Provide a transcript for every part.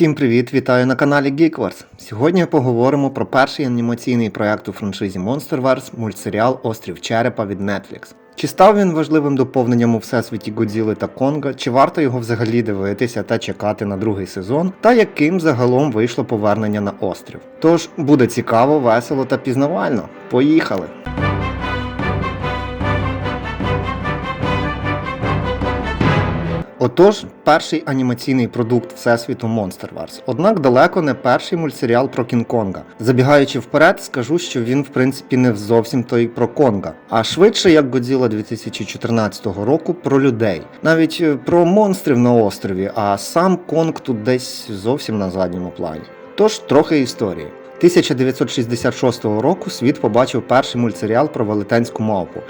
Всім привіт! Вітаю на каналі Geekverse. Сьогодні поговоримо про перший анімаційний проект у франшизі Monsterverse мультсеріал Острів Черепа від Netflix. Чи став він важливим доповненням у всесвіті Годзіли та Конга, чи варто його взагалі дивитися та чекати на другий сезон, та яким загалом вийшло повернення на острів? Тож буде цікаво, весело та пізнавально. Поїхали! Отож, перший анімаційний продукт Всесвіту Monsterverse. Однак далеко не перший мультсеріал про Кінг-Конга. Забігаючи вперед, скажу, що він в принципі не зовсім той про Конга, а швидше як Годзіла 2014 року про людей. Навіть е, про монстрів на острові, а сам Конг тут десь зовсім на задньому плані. Тож трохи історії. 1966 року світ побачив перший мультсеріал про велетенську мавпу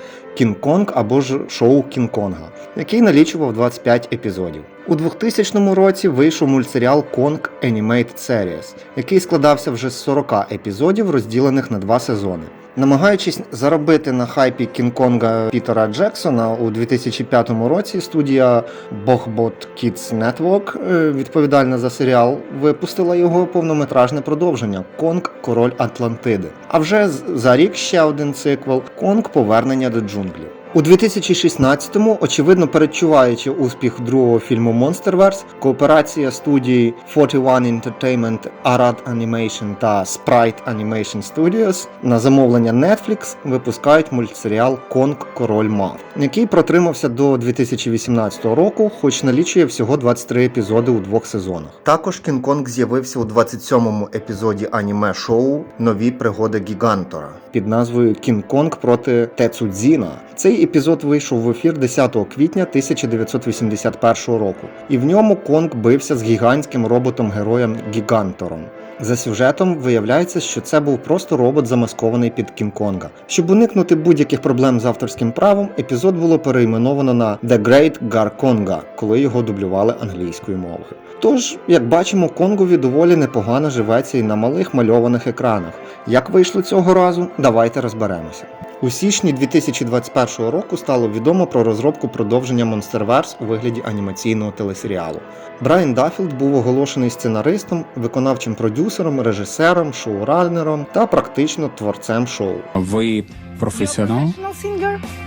Кінг-Конг або ж шоу Кінг-Конга, який налічував 25 епізодів. У 2000 році вийшов мультсеріал Конг Animated Series, який складався вже з 40 епізодів, розділених на два сезони. Намагаючись заробити на хайпі Кінг-Конга Пітера Джексона у 2005 році, студія Bogbot Kids Network, е, відповідальна за серіал, випустила його повнометражне продовження Конг Король Атлантиди. А вже за рік ще один циквел Конг Повернення до джунглів. У 2016-му, очевидно передчуваючи успіх другого фільму Monsterverse, кооперація студії 41 Entertainment, Arad Animation та Sprite Animation Studios на замовлення Netflix випускають мультсеріал Конг Король Мав, який протримався до 2018 року, хоч налічує всього 23 епізоди у двох сезонах. Також Кінг-Конг з'явився у 27-му епізоді аніме-шоу Нові пригоди Гігантора під назвою Кінг-Конг проти Тецудзіна. Цей епізод вийшов в ефір 10 квітня 1981 року, і в ньому Конг бився з гігантським роботом-героєм Гігантором. За сюжетом виявляється, що це був просто робот замаскований під Кінг-Конга. Щоб уникнути будь-яких проблем з авторським правом, епізод було перейменовано на The Great Gar Konga, коли його дублювали англійською мовою. Тож, як бачимо, Конгові доволі непогано живеться і на малих мальованих екранах. Як вийшло цього разу, давайте розберемося. У січні 2021 року стало відомо про розробку продовження Monsterverse у вигляді анімаційного телесеріалу. Брайан Даффілд був оголошений сценаристом, виконавчим продюсером, режисером, шоуранером та практично творцем шоу. Ви професіонал?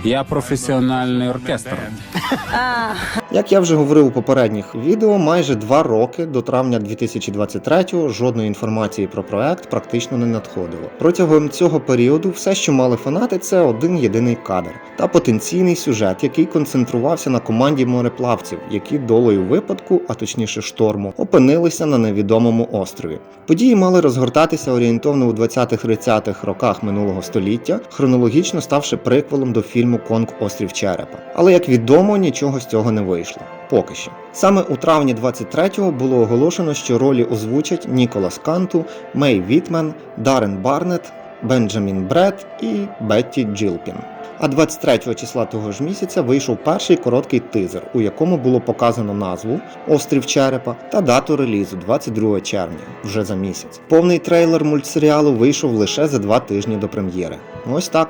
Я професіональний оркестр. Як я вже говорив у попередніх відео, майже два роки до травня 2023-го жодної інформації про проект практично не надходило. Протягом цього періоду все, що мали фанати, це один єдиний кадр та потенційний сюжет, який концентрувався на команді мореплавців, які долею випадку, а точніше шторму, опинилися на невідомому острові. Події мали розгортатися орієнтовно у 20-30-х роках минулого століття, хронологічно ставши приквелом до фільму Конг Острів Черепа. Але як відомо, нічого з цього не вийшло. Поки що. Саме у травні 23-го було оголошено, що ролі озвучать Ніколас Канту, Мей Вітмен, Дарен Барнет, Бенджамін Бред і Бетті Джилпін. А 23 числа того ж місяця вийшов перший короткий тизер, у якому було показано назву Острів Черепа та дату релізу 22 червня, вже за місяць. Повний трейлер мультсеріалу вийшов лише за два тижні до прем'єри. Ось так.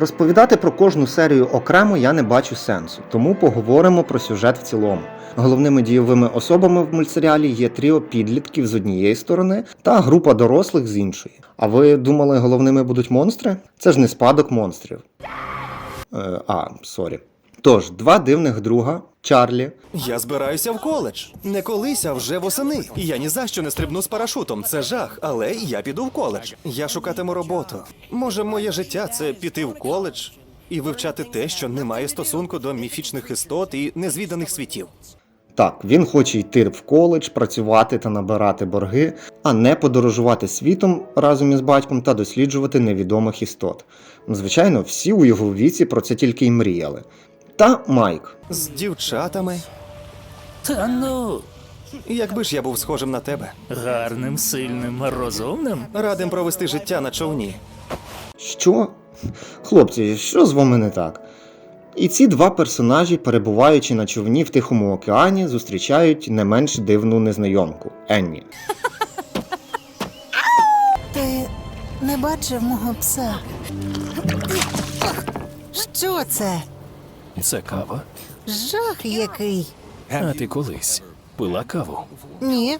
Розповідати про кожну серію окремо я не бачу сенсу, тому поговоримо про сюжет в цілому. Головними дійовими особами в мультсеріалі є тріо підлітків з однієї сторони та група дорослих з іншої. А ви думали, головними будуть монстри? Це ж не спадок монстрів. Е, а, сорі. Тож, два дивних друга Чарлі, Я збираюся в коледж. Не колись, а вже восени. Я ні за що не стрибну з парашутом. Це жах, але я піду в коледж. Я шукатиму роботу. Може, моє життя це піти в коледж і вивчати те, що не має стосунку до міфічних істот і незвіданих світів. Так, він хоче йти в коледж, працювати та набирати борги, а не подорожувати світом разом із батьком та досліджувати невідомих істот. Звичайно, всі у його віці про це тільки й мріяли. Та Майк. З дівчатами. Та ну, Якби ж я був схожим на тебе, гарним, сильним, розумним. радим провести життя на човні. Що? Хлопці, що з вами не так? І ці два персонажі, перебуваючи на човні в Тихому океані, зустрічають не менш дивну незнайомку Енні. Ти не бачив мого пса? Що це? Це кава. Жах який. А ти колись пила каву. Ні.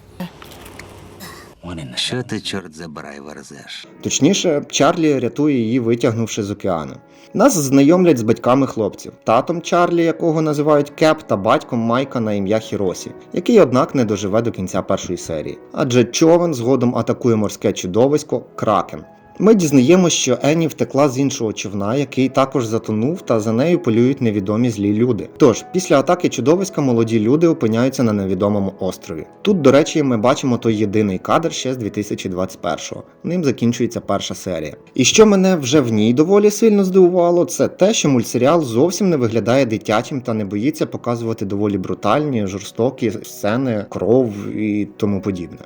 Що ти, чорт забирай, верзеш? Точніше, Чарлі рятує її, витягнувши з океану. Нас знайомлять з батьками хлопців, татом Чарлі, якого називають Кеп, та батьком Майка на ім'я Хіросі, який, однак, не доживе до кінця першої серії. Адже човен згодом атакує морське чудовисько Кракен. Ми дізнаємося, що Енні втекла з іншого човна, який також затонув, та за нею полюють невідомі злі люди. Тож, після атаки чудовиська молоді люди опиняються на невідомому острові. Тут, до речі, ми бачимо той єдиний кадр ще з 2021-го. Ним закінчується перша серія. І що мене вже в ній доволі сильно здивувало, це те, що мультсеріал зовсім не виглядає дитячим та не боїться показувати доволі брутальні, жорстокі сцени, кров і тому подібне.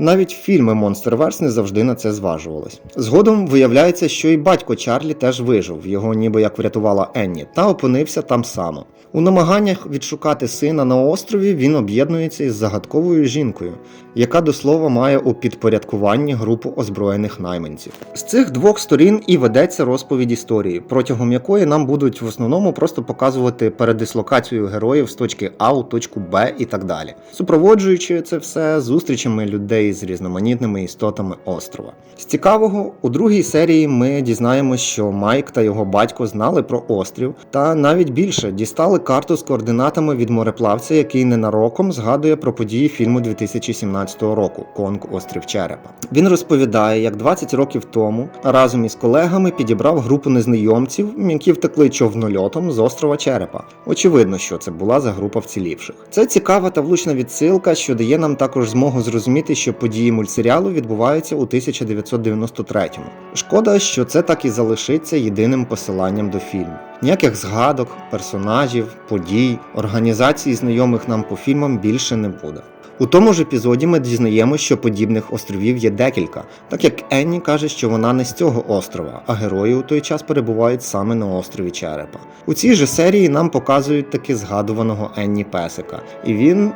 Навіть фільми Monsterverse не завжди на це зважувались. Згодом виявляється, що і батько Чарлі теж вижив, його ніби як врятувала Енні, та опинився там само. У намаганнях відшукати сина на острові він об'єднується із загадковою жінкою, яка до слова має у підпорядкуванні групу озброєних найманців. З цих двох сторін і ведеться розповідь історії, протягом якої нам будуть в основному просто показувати передислокацію героїв з точки А у точку Б і так далі, супроводжуючи це все зустрічами людей з різноманітними істотами острова. З цікавого, у другій серії ми дізнаємося, що Майк та його батько знали про острів, та навіть більше дістали карту з координатами від мореплавця, який ненароком згадує про події фільму 2017 року Конг Острів Черепа. Він розповідає, як 20 років тому разом із колегами підібрав групу незнайомців, які втекли човнольотом з острова Черепа. Очевидно, що це була за група вцілівших. Це цікава та влучна відсилка, що дає нам також змогу зрозуміти, що події мультсеріалу відбуваються у 1993-му. Шкода, що це так і залишиться єдиним посиланням до фільму. Ніяких згадок, персонажів, подій, організацій, знайомих нам по фільмам більше не буде. У тому ж епізоді ми дізнаємося, що подібних островів є декілька, так як Енні каже, що вона не з цього острова, а герої у той час перебувають саме на острові Черепа. У цій же серії нам показують таки згадуваного Енні Песика, і він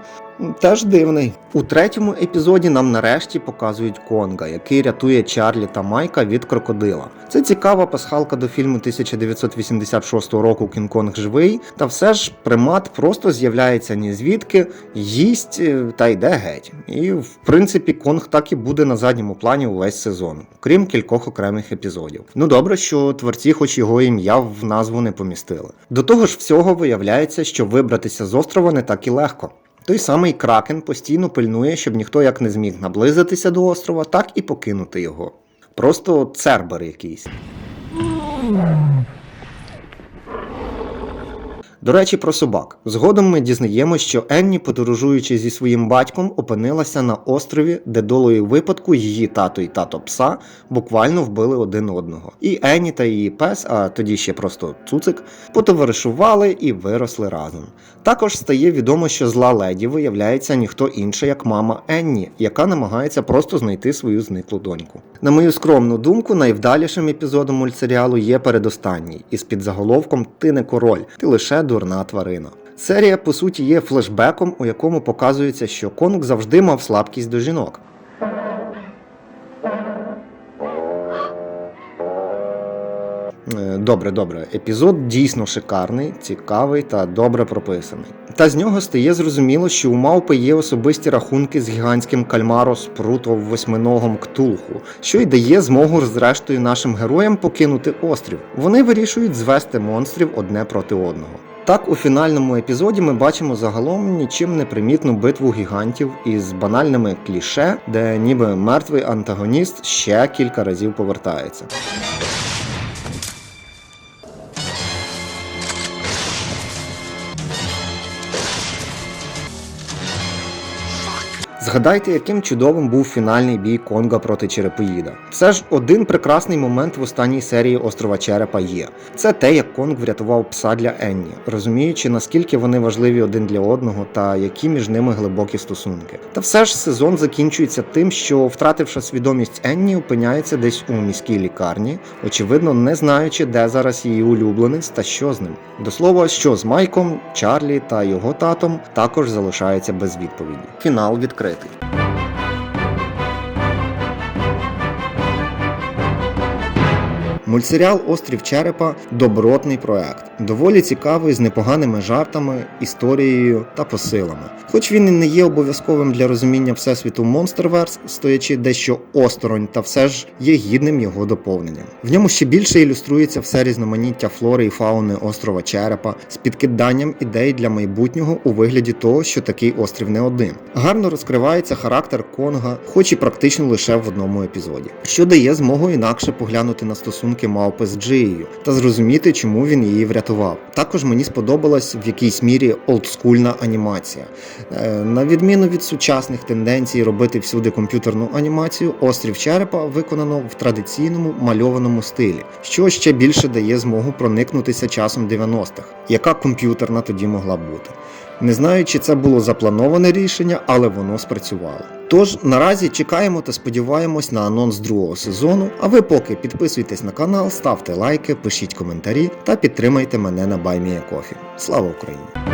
теж дивний. У третьому епізоді нам нарешті показують Конга, який рятує Чарлі та Майка від крокодила. Це цікава пасхалка до фільму 1986 року Кінг-Конг живий, та все ж примат просто з'являється ні звідки, їсть е, та йде геть. І в принципі Конг так і буде на задньому плані увесь сезон, крім кількох окремих епізодів. Ну добре, що творці, хоч його ім'я в назву не помістили. До того ж, всього виявляється, що вибратися з острова не так і легко. Той самий Кракен постійно пильнує, щоб ніхто як не зміг наблизитися до острова, так і покинути його. Просто цербер якийсь. До речі, про собак. Згодом ми дізнаємося, що Енні, подорожуючи зі своїм батьком, опинилася на острові, де долою випадку її тато і тато пса буквально вбили один одного. І Енні та її пес, а тоді ще просто цуцик, потоваришували і виросли разом. Також стає відомо, що зла леді виявляється ніхто інший, як мама Енні, яка намагається просто знайти свою зниклу доньку. На мою скромну думку, найвдалішим епізодом мультсеріалу є передостанній, із підзаголовком Ти не король, ти лише дурна тварина. Серія, по суті, є флешбеком, у якому показується, що Конг завжди мав слабкість до жінок. Е, Добре, добре. Епізод дійсно шикарний, цікавий та добре прописаний. Та з нього стає зрозуміло, що у мавпи є особисті рахунки з гігантським кальмаро спруто восьминогом Ктулху, що й дає змогу зрештою нашим героям покинути острів. Вони вирішують звести монстрів одне проти одного. Так, у фінальному епізоді ми бачимо загалом нічим не примітну битву гігантів із банальними кліше, де ніби мертвий антагоніст ще кілька разів повертається. Згадайте, яким чудовим був фінальний бій Конга проти Черепоїда. Це ж один прекрасний момент в останній серії Острова Черепа є. Це те, як Конг врятував пса для Енні, розуміючи, наскільки вони важливі один для одного та які між ними глибокі стосунки. Та все ж сезон закінчується тим, що, втративши свідомість Енні, опиняється десь у міській лікарні, очевидно, не знаючи, де зараз її улюбленець та що з ним. До слова, що з Майком, Чарлі та його татом також залишається без відповіді. Фінал відкритий. থাকবে Мультсеріал Острів Черепа добротний проект, доволі цікавий з непоганими жартами, історією та посилами. Хоч він і не є обов'язковим для розуміння всесвіту Monsterverse, стоячи дещо осторонь, та все ж є гідним його доповненням. В ньому ще більше ілюструється все різноманіття флори і фауни острова Черепа з підкиданням ідей для майбутнього у вигляді того, що такий острів не один. Гарно розкривається характер Конга, хоч і практично лише в одному епізоді, що дає змогу інакше поглянути на стосунки мавпи з Джиєю та зрозуміти, чому він її врятував. Також мені сподобалась в якійсь мірі олдскульна анімація. Е, На відміну від сучасних тенденцій робити всюди комп'ютерну анімацію, острів Черепа виконано в традиційному мальованому стилі, що ще більше дає змогу проникнутися часом 90-х, яка комп'ютерна тоді могла бути. Не знаю, чи це було заплановане рішення, але воно спрацювало. Тож наразі чекаємо та сподіваємось на анонс другого сезону. А ви поки підписуйтесь на канал, ставте лайки, пишіть коментарі та підтримайте мене на BuyMeACoffee. Слава Україні!